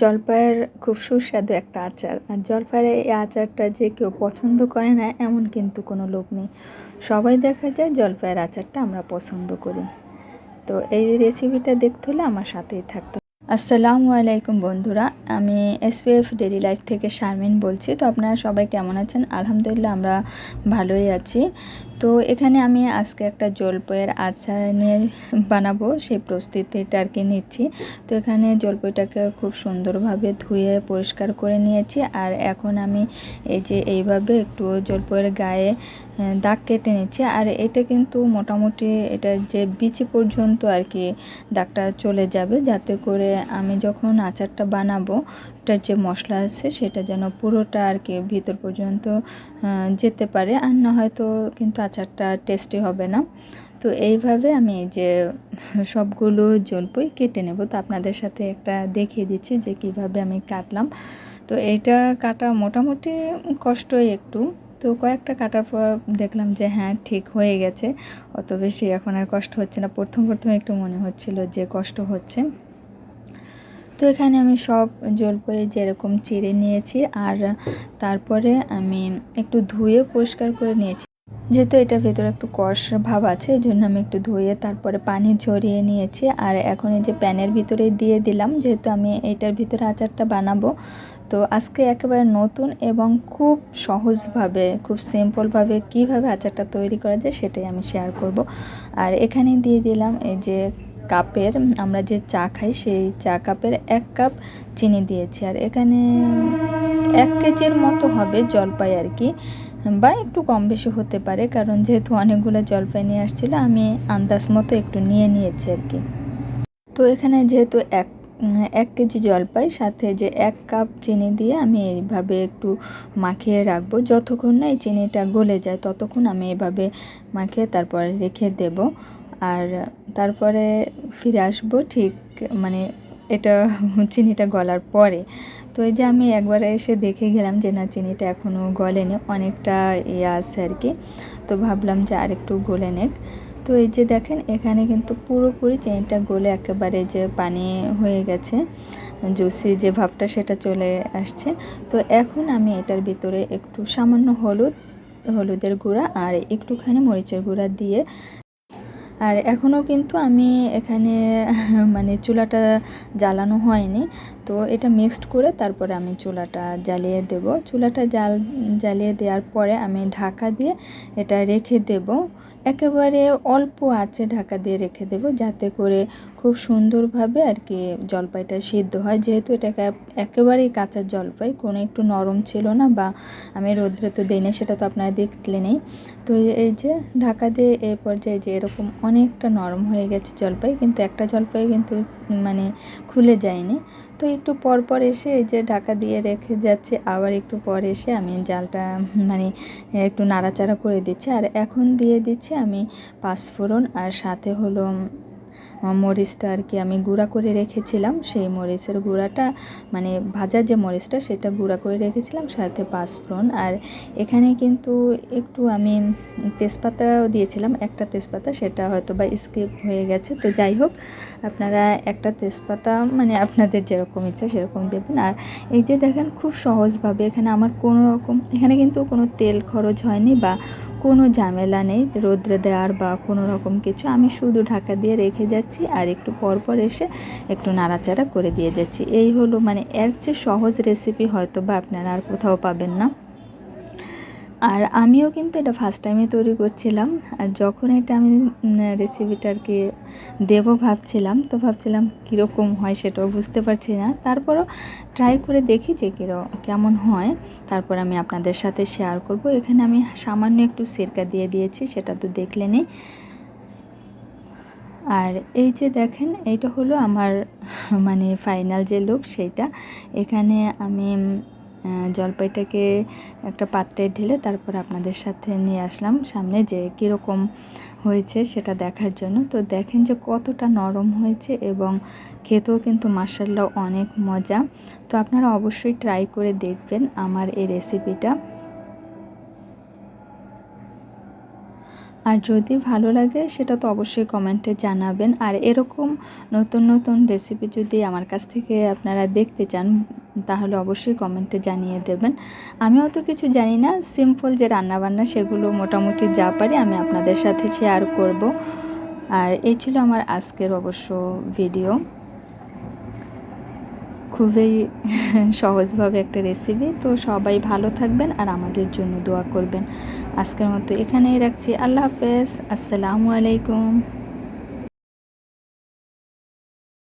জলপাইয়ের খুব সুস্বাদু একটা আচার আর জলপাইয়ের এই আচারটা যে কেউ পছন্দ করে না, এমন কিন্তু কোনো লোক নেই সবাই দেখা যায় জলপাইয়ের আচারটা আমরা পছন্দ করি তো এই রেসিপিটা দেখতে হলে আমার সাথেই থাকতে। আসসালামু আলাইকুম বন্ধুরা, আমি এসপিএফ ডেলি লাইফ থেকে শারমিন বলছি। তো আপনারা সবাই কেমন আছেন? আলহামদুলিল্লাহ, আমরা ভালোই আছি। তো এখানে আমি আজকে একটা জলপাইয়ের আচার নিয়ে বানাবো, সেই প্রস্তুতিটা আর কি নিচ্ছি। তো এখানে জলপাইটাকে খুব সুন্দরভাবে ধুয়ে পরিষ্কার করে নিয়েছি। আর এখন আমি এই যে এইভাবে একটু জলপাইয়ের গায়ে দাগ কেটে নিচ্ছি। আর এটা কিন্তু মোটামুটি এটা যে বিচি পর্যন্ত আর কি দাগটা চলে যাবে, যাতে করে আমি যখন আচারটা বানাবো, এটার যে মশলা আছে সেটা যেন পুরোটা আর কি ভিতর পর্যন্ত যেতে পারে। আর না হয়তো কিন্তু আচারটা টেস্টি হবে না। তো এইভাবে আমি যে সবগুলো জলপই কেটে নেব। তো আপনাদের সাথে একটা দেখিয়ে দিচ্ছি যে কীভাবে আমি কাটলাম। তো এইটা কাটা মোটামুটি কষ্টই একটু। তো কয়েকটা কাটার পর দেখলাম যে হ্যাঁ ঠিক হয়ে গেছে। অত বেশি এখন আর কষ্ট হচ্ছে না। প্রথম প্রথম একটু মনে হচ্ছিল যে কষ্ট হচ্ছে। তো এখানে আমি সব জলপাই যেরকম চিড়ে নিয়েছি আর তারপরে আমি একটু ধুয়ে পরিষ্কার করে নিয়েছি। যেহেতু এটার ভেতরে একটু কষ ভাব আছে, এই জন্য আমি একটু ধুয়ে তারপরে পানি ঝরিয়ে নিয়েছি। আর এখন এই যে প্যানের ভিতরে দিয়ে দিলাম, যেহেতু আমি এটার ভিতরে আচারটা বানাবো, তো আজকে একেবারে নতুন এবং খুব সহজভাবে, খুব সিম্পলভাবে কীভাবে আচারটা তৈরি করা যায় সেটাই আমি শেয়ার করব। আর এখানে দিয়ে দিলাম এই যে কাপের, আমরা যে চা খাই সেই চা কাপের এক কাপ চিনি দিয়েছি। আর এখানে এক কেজির মতো হবে জলপাই আর কি, বা একটু কম বেশি হতে পারে, কারণ যেহেতু অনেকগুলো জলপাই নিয়ে আসছিল, আমি আন্দাজ মতো একটু নিয়ে নিয়েছি আর কি। তো এখানে যেহেতু এক এক কেজি জলপাই, সাথে যে এক কাপ চিনি দিয়ে আমি এইভাবে একটু মাখিয়ে রাখব। যতক্ষণ না এই চিনিটা গলে যায়, ততক্ষণ আমি এভাবে মাখিয়ে তারপরে রেখে দেব। আর তারপরে ফিরে আসব ঠিক মানে এটা চিনিটা গলার পরে। তো এই যে আমি একবার এসে দেখে গেলাম যে না, চিনিটা এখনও গলেনি, অনেকটা ইয়ে আছে আর কি। তো ভাবলাম যে আরেকটু গলে নেক। তো এই যে দেখেন, এখানে কিন্তু পুরোপুরি চিনিটা গলে একেবারে যে পানি হয়ে গেছে, জুসি যে ভাবটা সেটা চলে আসছে। তো এখন আমি এটার ভিতরে একটু সামান্য হলুদ, হলুদের গুঁড়া আর একটুখানি মরিচের গুঁড়া দিয়ে আর এখনও কিন্তু আমি এখানে মানে চুলাটা জ্বালানো হয়নি। তো এটা মিক্সড করে তারপরে আমি চুলাটা জ্বালিয়ে দেব। চুলাটা জাল, জ্বালিয়ে দেওয়ার পরে আমি ঢাকা দিয়ে এটা রেখে দেব। একেবারে অল্প আঁচে ঢাকা দিয়ে রেখে দেব যাতে করে খুব সুন্দরভাবে আর কি জলপাইটা সিদ্ধ হয়। যেহেতু এটা একেবারেই কাঁচা জলপাই, কোনো একটু নরম ছিল না বা আমি রৌদ্রে তো দিই সেটা তো আপনারা দেখলেনই। তো এই যে ঢাকা দিয়ে এই পর্যায়ে যে এরকম অনেকটা নরম হয়ে গেছে জলপাই, কিন্তু একটা জলপাই কিন্তু মানে খুলে যায়নি। তো একটু পর পর এসে এই যে ঢাকা দিয়ে রেখে যাচ্ছে, আবার একটু পর এসে আমি জালটা মানে একটু নাড়াচাড়া করে দিচ্ছি। আর এখন দিয়ে দিচ্ছি আমি পাঁচফোড়ন আর সাথে হলো মরিচটা আর কি আমি গুঁড়া করে রেখেছিলাম। সেই মরিচের গুঁড়াটা মানে ভাজার যে মরিচটা, সেটা গুঁড়া করে রেখেছিলাম, সাথে পাঁচফোড়ন। আর এখানে কিন্তু একটু আমি তেজপাতাও দিয়েছিলাম, একটা তেজপাতা, সেটা হয়তো বা স্কিপ হয়ে গেছে। তো যাই হোক, আপনারা একটা তেজপাতা মানে আপনাদের যেরকম ইচ্ছা সেরকম দেবেন। আর এই যে দেখেন, খুব সহজভাবে এখানে আমার কোনো রকম, এখানে কিন্তু কোনো তেল খরচ হয়নি বা কোনো ঝামেলা নেই, রোদ্রে দেওয়ার বা কোনো রকম কিছু। আমি শুধু ঢাকা দিয়ে রেখে যাচ্ছি আর একটু পর পর এসে একটু নাড়াচাড়া করে দিয়ে যাচ্ছি। এই হলো মানে এর চেয়ে সহজ রেসিপি হয়তো বা আপনারা আর কোথাও পাবেন না। আর আমিও কিন্তু এটা ফার্স্ট টাইমে তৈরি করছিলাম। আর যখন এটা আমি রেসিপিটা আর কি দেবো ভাবছিলাম, তো ভাবছিলাম কীরকম হয় সেটাও বুঝতে পারছি না। তারপরও ট্রাই করে দেখি যে কীরকম কেমন হয়। তারপর আমি আপনাদের সাথে শেয়ার করব। এখানে আমি সামান্য একটু সিরকা দিয়ে দিয়েছি, সেটা তো দেখলে নেই। আর এই যে দেখেন, এইটা হলো আমার মানে ফাইনাল যে লুক সেইটা। এখানে আমি জলপাইটাকে একটা পাত্রে ঢেলে তারপর আপনাদের সাথে নিয়ে আসলাম সামনে যে কীরকম হয়েছে সেটা দেখার জন্য। তো দেখেন যে কতটা নরম হয়েছে এবং খেতেও কিন্তু মার্শাল্লাহ অনেক মজা। তো আপনারা অবশ্যই ট্রাই করে দেখবেন আমার এই রেসিপিটা আর যদি ভালো লাগে, সেটা তো অবশ্যই কমেন্টে জানাবেন। আর এরকম নতুন নতুন রেসিপি যদি আমার কাছ থেকে আপনারা দেখতে চান, তাহলে অবশ্যই কমেন্টে জানিয়ে দেবেন। আমি অত কিছু জানি না সিম্পল যে রান্নাবান্না, সেগুলো মোটামুটি যা পারি আমি আপনাদের সাথে শেয়ার করব। আর এই ছিল আমার আজকের অবশ্য ভিডিও খুবই সহজভাবে একটা রেসিপি তো সবাই ভালো থাকবেন আর আমাদের জন্য দোয়া করবেন। আজকের মতো এখানেই রাখছি। আল্লাহ হাফেজ। আসসালামু আলাইকুম।